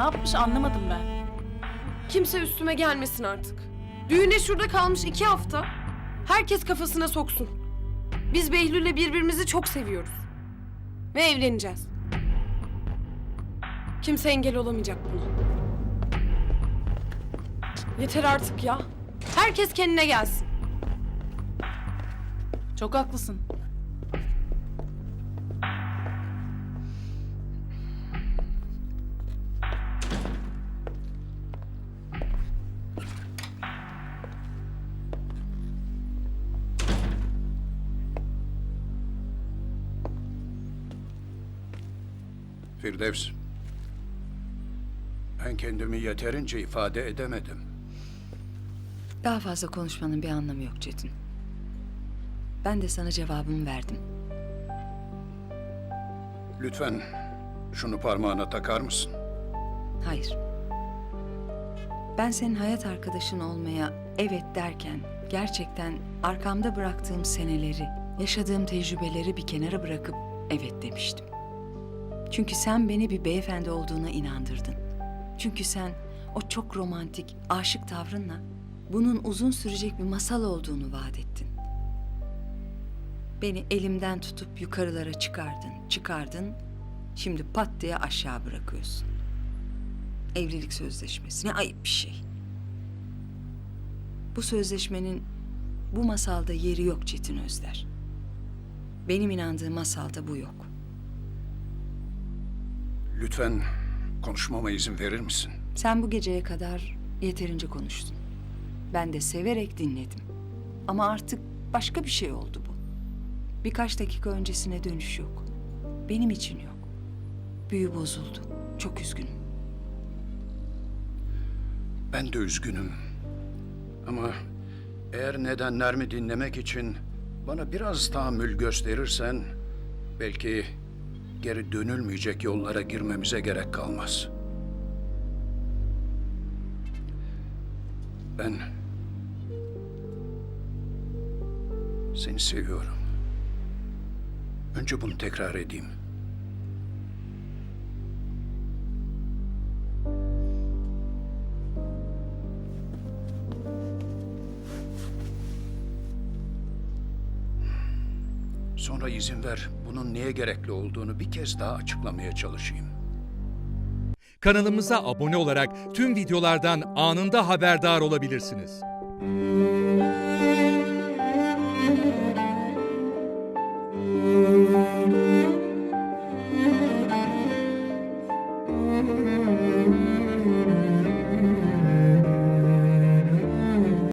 yapmış anlamadım ben. Kimse üstüme gelmesin artık. Düğüne şurada kalmış iki hafta. Herkes kafasına soksun. Biz Behlül'le birbirimizi çok seviyoruz. Ve evleneceğiz. Kimse engel olamayacak buna. Yeter artık ya. Herkes kendine gelsin. Çok haklısın. Firdevs. Ben kendimi yeterince ifade edemedim. Daha fazla konuşmanın bir anlamı yok Çetin. Ben de sana cevabımı verdim. Lütfen şunu parmağına takar mısın? Hayır. Ben senin hayat arkadaşın olmaya evet derken gerçekten arkamda bıraktığım seneleri, yaşadığım tecrübeleri bir kenara bırakıp evet demiştim. Çünkü sen beni bir beyefendi olduğuna inandırdın. Çünkü sen o çok romantik, aşık tavrınla bunun uzun sürecek bir masal olduğunu vaat ettin. Beni elimden tutup yukarılara çıkardın, çıkardın. Şimdi pat diye aşağı bırakıyorsun. Evlilik sözleşmesi ne ayıp bir şey. Bu sözleşmenin bu masalda yeri yok Çetin Özder. Benim inandığım masalda bu yok. Lütfen konuşmama izin verir misin? Sen bu geceye kadar yeterince konuştun. Ben de severek dinledim. Ama artık başka bir şey oldu bu. Birkaç dakika öncesine dönüş yok. Benim için yok. Büyü bozuldu. Çok üzgünüm. Ben de üzgünüm. Ama eğer nedenlerimi dinlemek için bana biraz tahammül gösterirsen belki geri dönülmeyecek yollara girmemize gerek kalmaz. Ben seni seviyorum. Önce bunu tekrar edeyim. Sonra izin ver bunun niye gerekli olduğunu bir kez daha açıklamaya çalışayım. Kanalımıza abone olarak tüm videolardan anında haberdar olabilirsiniz.